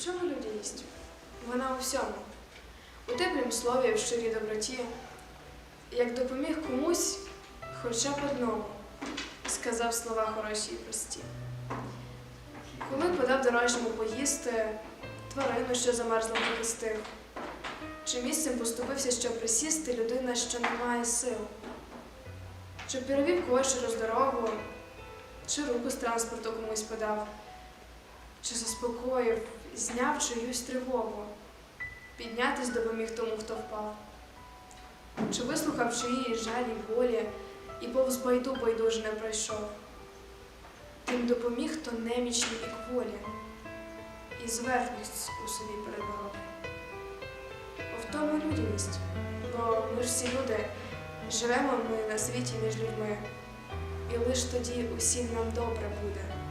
У чому людяність? Вона у всьому. У теплім слові, в щирій доброті, як допоміг комусь, хоча б одному, сказав слова хороші і прості. Коли подав дорожньому поїсти, тварину, що замерзла, захистив, чи місцем поступився, щоб присісти людина, що не має сил, чи перевів когось через дорогу, чи руку з транспорту комусь подав, чи заспокоїв, зняв чиюсь тривогу, піднятись допоміг тому, хто впав, чи вислухав чиїї жалі й болі і повз байду не пройшов. Тим допоміг, хто немічний і кволі, і зверхність у собі переборов. В тому людяність, бо ми ж всі люди, живемо ми на світі між людьми, і лиш тоді усім нам добре буде.